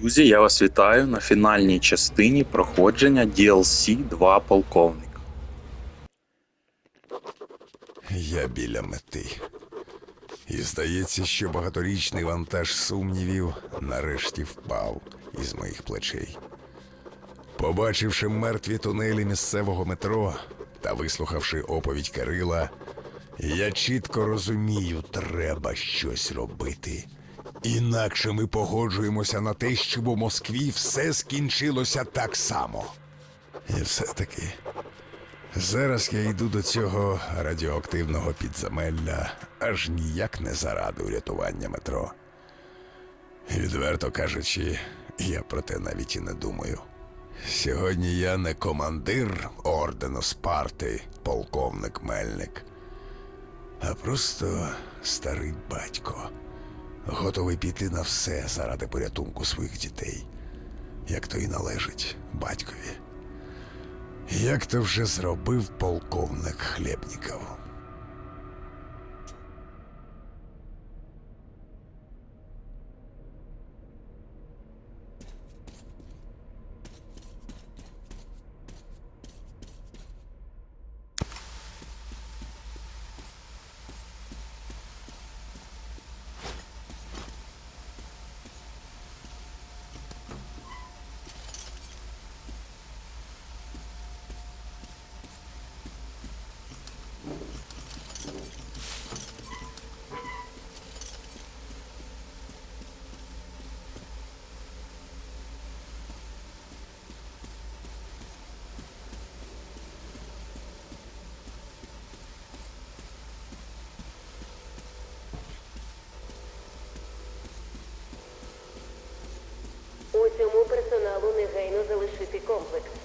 Друзі, я вас вітаю на фінальній частині проходження DLC 2 полковник. Я біля мети. І здається, що багаторічний вантаж сумнівів нарешті впав із моїх плечей. Побачивши мертві тунелі місцевого метро та вислухавши оповідь Кирила, я чітко розумію, треба щось робити. Інакше ми погоджуємося на те, щоб у Москві все скінчилося так само. І все-таки Зараз я йду до цього радіоактивного підземелля аж ніяк не заради урятування метро. Відверто кажучи, я про те навіть і не думаю. Сьогодні я не командир ордену Спарти, полковник Мельник, а просто старий батько, готовий піти на все заради порятунку своїх дітей, як то і належить батькові. Як то вже зробив полковник Хлєбніков. Усьому персоналу негайно залишити комплекс.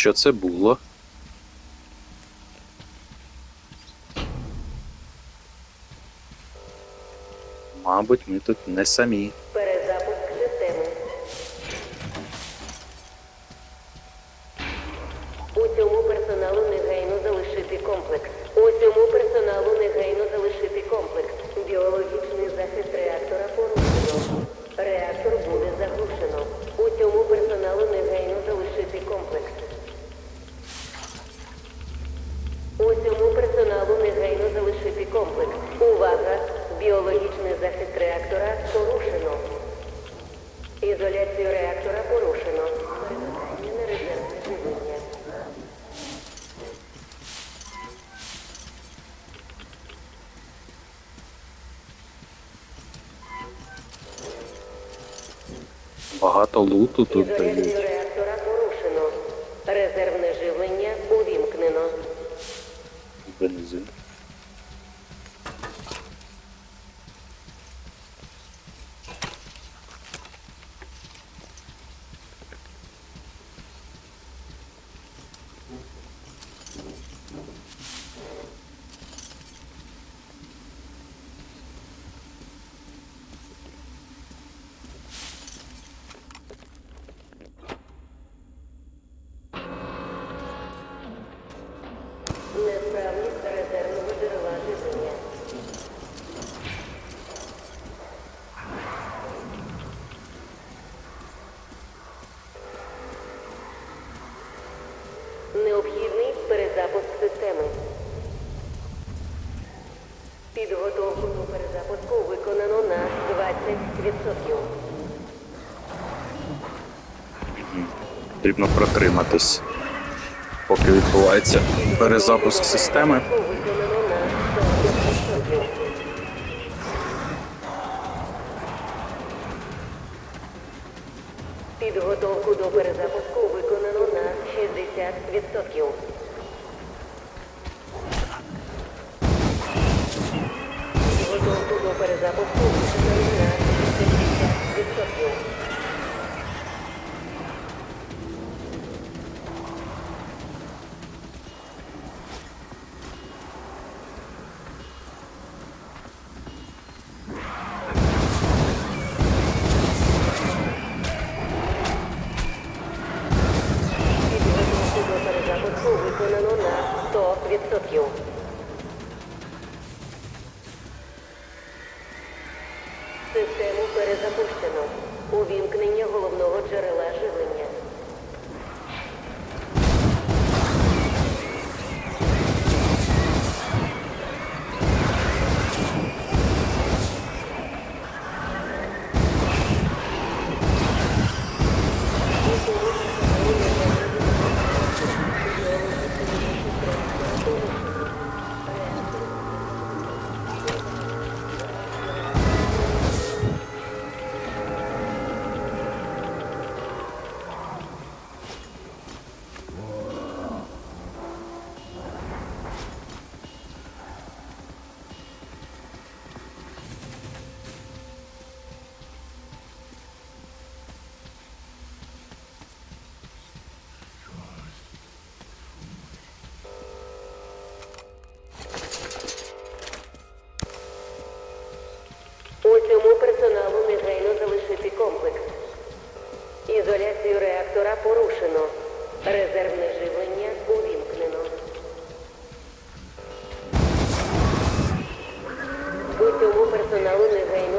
Що це було? Мабуть, ми тут не самі. Багато луту тут дають. реактора порушено. Резервне живлення увімкнено. Бензин. Несправність резервного джерела живлення. Необхідний перезапуск системи. Підготовку до перезапуску виконано на 20%. Потрібно протриматись, поки відбувається перезапуск системи. Виконано на 40%. Підготовку до перезапуску виконано на 60%.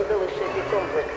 Негайно залишити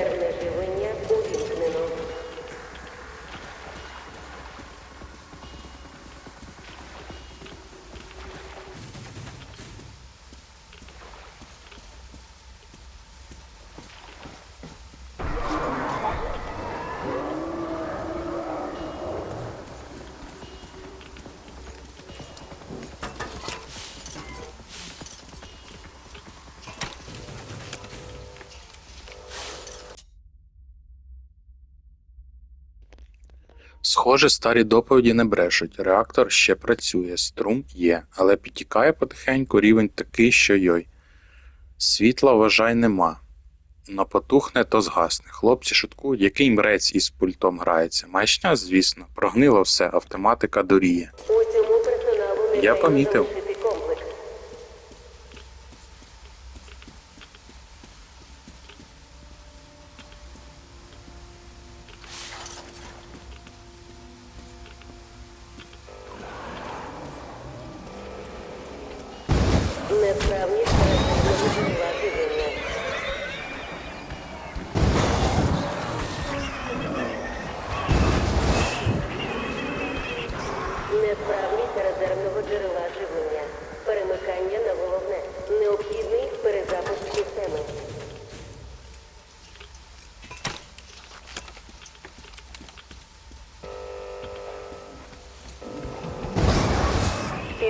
Резервне живлення увімкнено. Схоже, старі доповіді не брешуть. Реактор ще працює, струм є, але підтікає потихеньку рівень такий, що йой. Світла, вважай, нема. Но потухне, то згасне. Хлопці шуткують, який мрець із пультом грається. Маячня, звісно, прогнило все, автоматика доріє. Я помітив.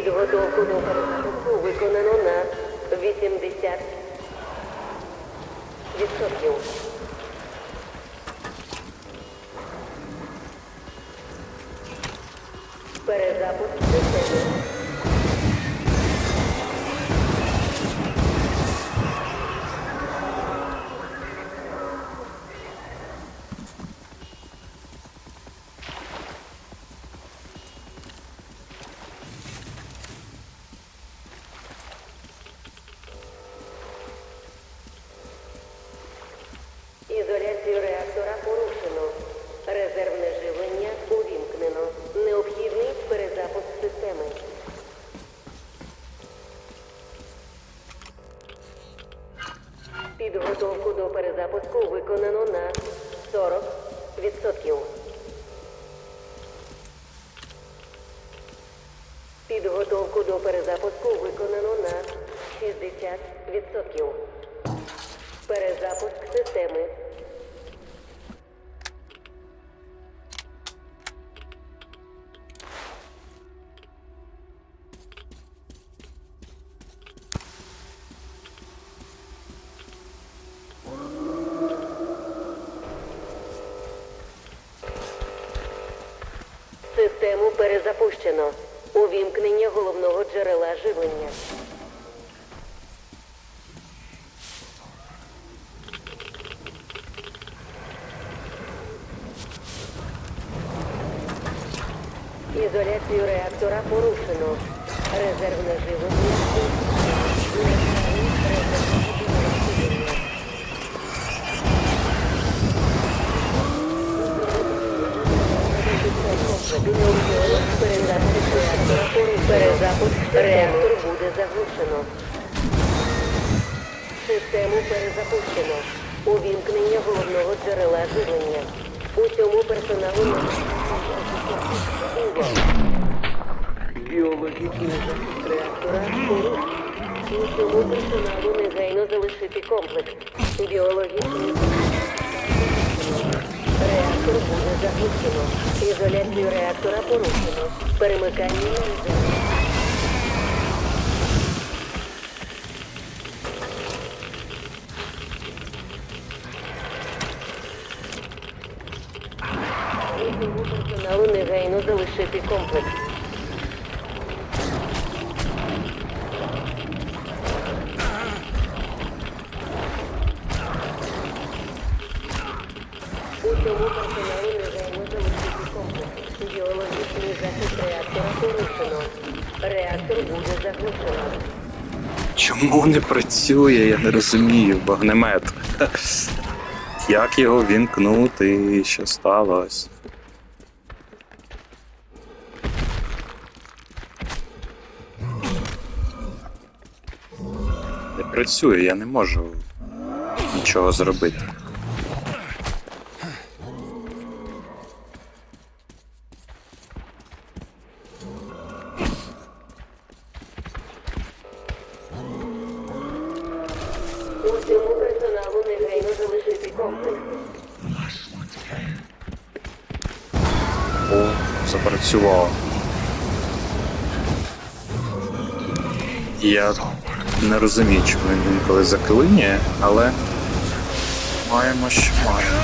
Підготовку до перезапуску виконано на 80 Підготовку до перезапуску виконано на 40%. Підготовку до перезапуску виконано на 60%. Перезапуск системи. Перезапущено. Увімкнення головного джерела живлення. Ізоляцію реактора порушено. Захист реактора порушено. Усьому персоналу Реактор буде заглушено. Ізоляцію реактора порушено. Перемикання на ізоляцію. Персоналу залишити комплекс. Чому не працює, я не розумію, вогнемет. Як його вімкнути? Що сталося? Не працює, я не можу нічого зробити. Я не розумію, чому він інколи заклинює, але маємо, що маємо.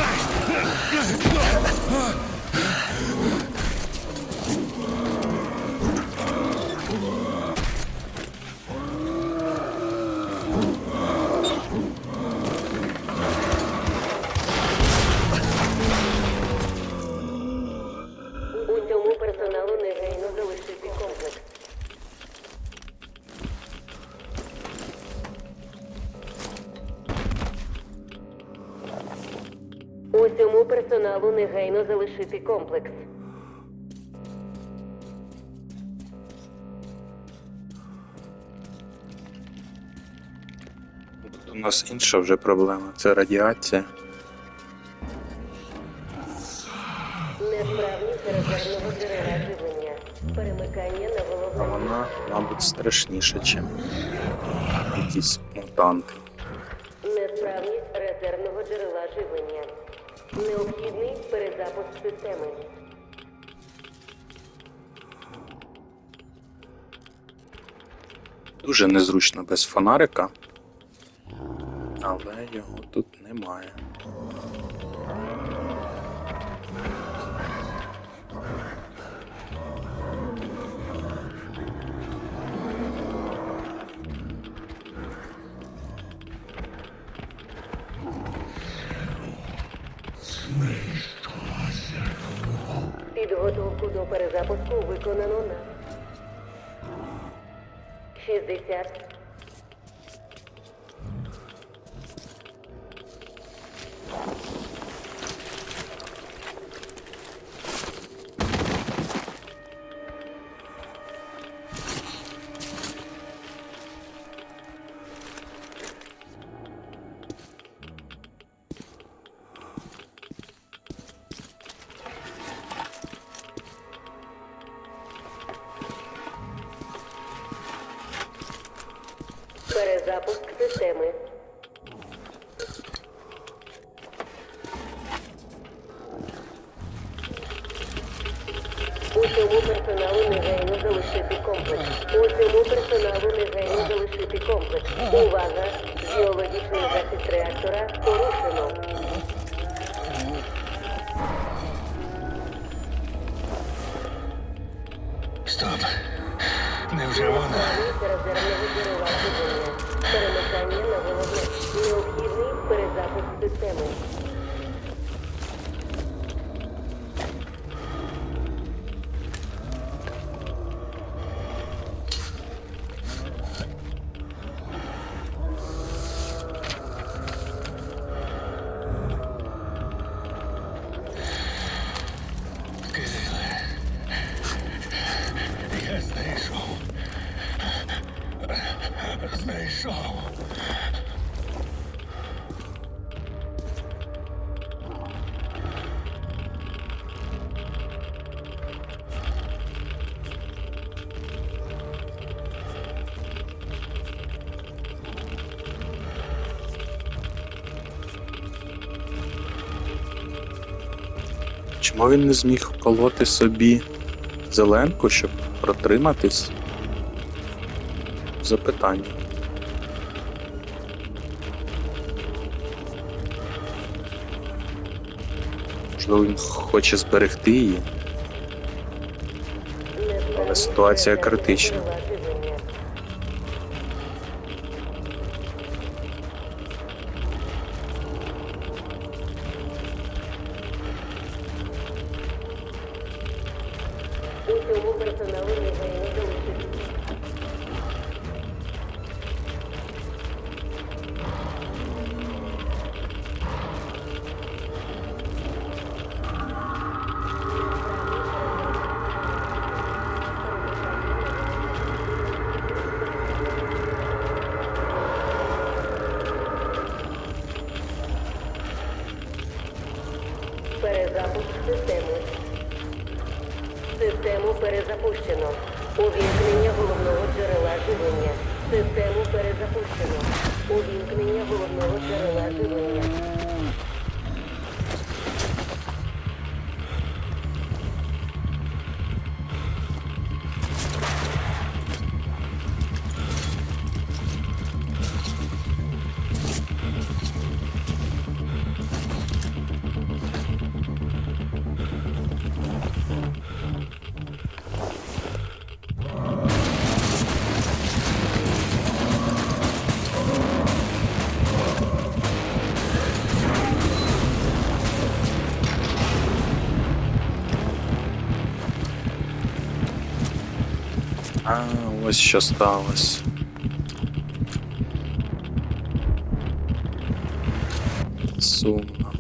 Персоналу негайно залишити комплекс. Тут у нас інша вже проблема це радіація. Несправність резервного джерела живлення. Перемикання на А вона, мабуть, страшніша, ніж якісь мутанти. Необхідний перезапуск системи. Дуже незручно без фонарика, але його тут немає. Підготовку до перезапуску виконано на 60. Усьому персоналу негайно залишити комплекс. Усьому персоналу негайно залишити комплекс. Увага! Біологічний захист реактора порушено. Стоп. Невже вона? Резервного джерела живлення. Перемикання на головне. Необхідний перезапуск системи. Чому він не зміг вколоти собі зеленку, щоб протриматись? Запитання. Можливо, він хоче зберегти її. Але ситуація критична. Системи. Систему перезапущено. Увімкнення головного джерела живлення. Систему перезапущено. Увімкнення головного джерела живлення. А, ось що сталося. Сумно.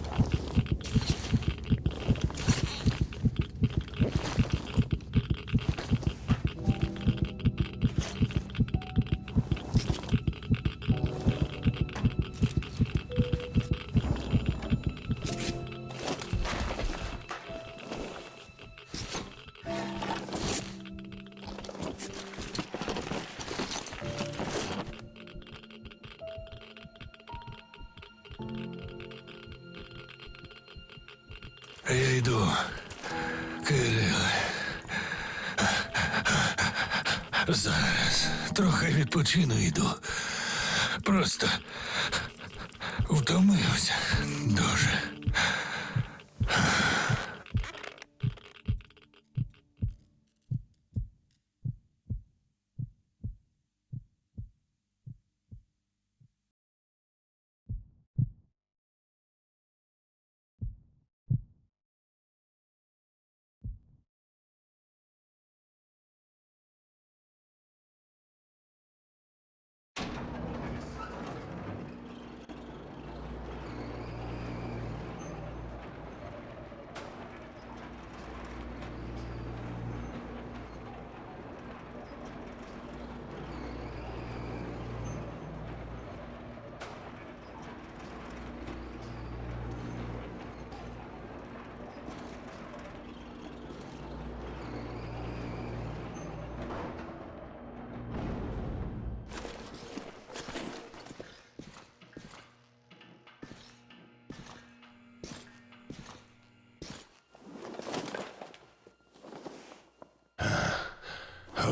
Зараз трохи відпочину йду. Просто втомився дуже.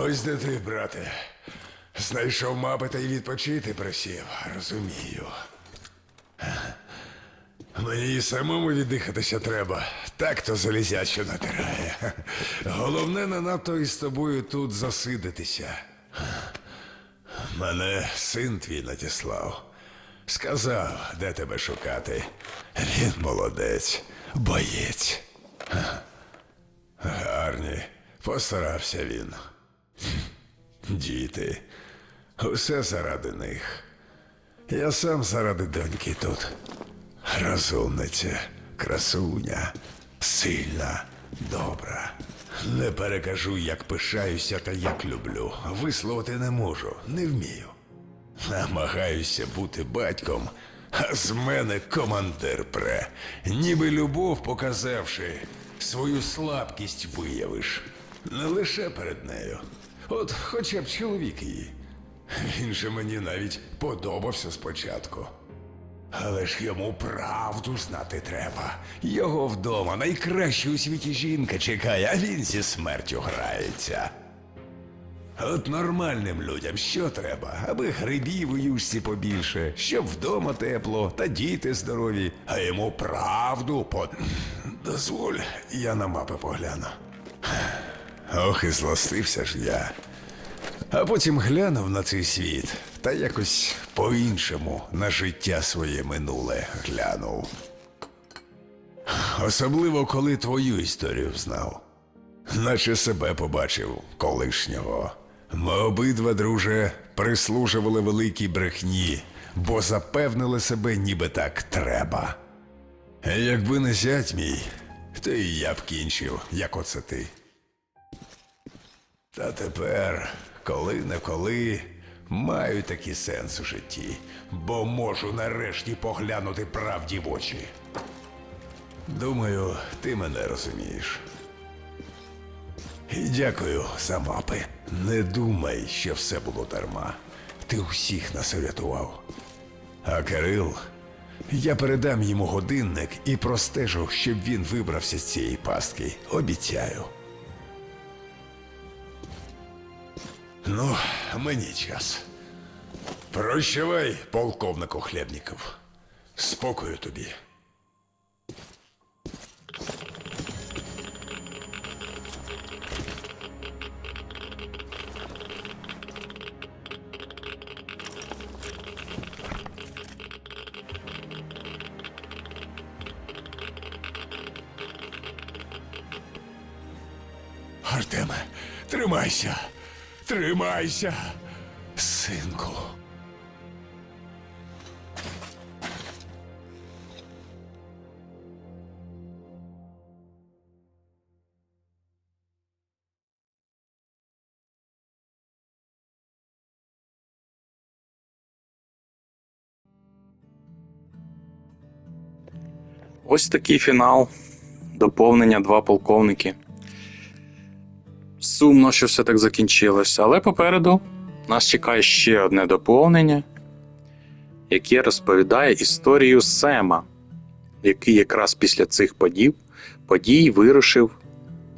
Ось де ти, брате. Знайшов мапи та й відпочити просів, розумію. Мені і самому віддихатися треба. Так то залізяче натирає. Головне не надто із тобою тут засидитися. Мене син твій надіслав. Сказав, де тебе шукати. Він молодець, боєць. Гарні, постарався він. Діти, усе заради них. Я сам заради доньки тут. Розумниця, красуня, сильна, добра. Не перекажу, як пишаюся та як люблю. Висловити не можу, не вмію. Намагаюся бути батьком, а з мене командир пре. Ніби любов показавши, свою слабкість виявиш. Не лише перед нею. От хоча б чоловік її. Він же мені навіть подобався спочатку. Але ж йому правду знати треба. Його вдома найкраща у світі жінка чекає, а він зі смертю грається. От нормальним людям що треба, аби грибів у юшці побільше, щоб вдома тепло та діти здорові, а йому правду по. Дозволь, я на мапи погляну. Ох, і злостився ж я. А потім глянув на цей світ та якось по-іншому на життя своє минуле глянув. Особливо, коли твою історію знав. Наче себе побачив колишнього. Ми обидва, друже, прислужували великій брехні, бо запевнили себе, ніби так треба. Якби не зять мій, то і я б кінчив, як оце ти. Та тепер, коли не коли, маю такий сенс у житті, бо можу нарешті поглянути правді в очі. Думаю, ти мене розумієш. І дякую за мапи. Не думай, що все було дарма. Ти усіх нас врятував. А Кирил, я передам йому годинник і простежу, щоб він вибрався з цієї пастки. Обіцяю. Ну, мені час. Прощавай, полковнику Хлєбніков. Спокою тобі. Артеме, тримайся. Тримайся, синку. Ось такий фінал. Доповнення два полковники. Сумно, що все так закінчилося, але попереду нас чекає ще одне доповнення, яке розповідає історію Сема, який якраз після цих подій, подій вирушив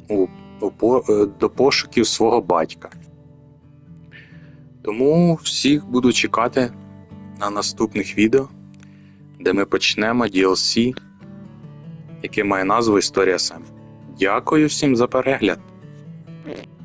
у, у, е, до пошуків свого батька. Тому всіх буду чекати на наступних відео, де ми почнемо DLC, яке має назву Історія Сема. Дякую всім за перегляд. Yeah.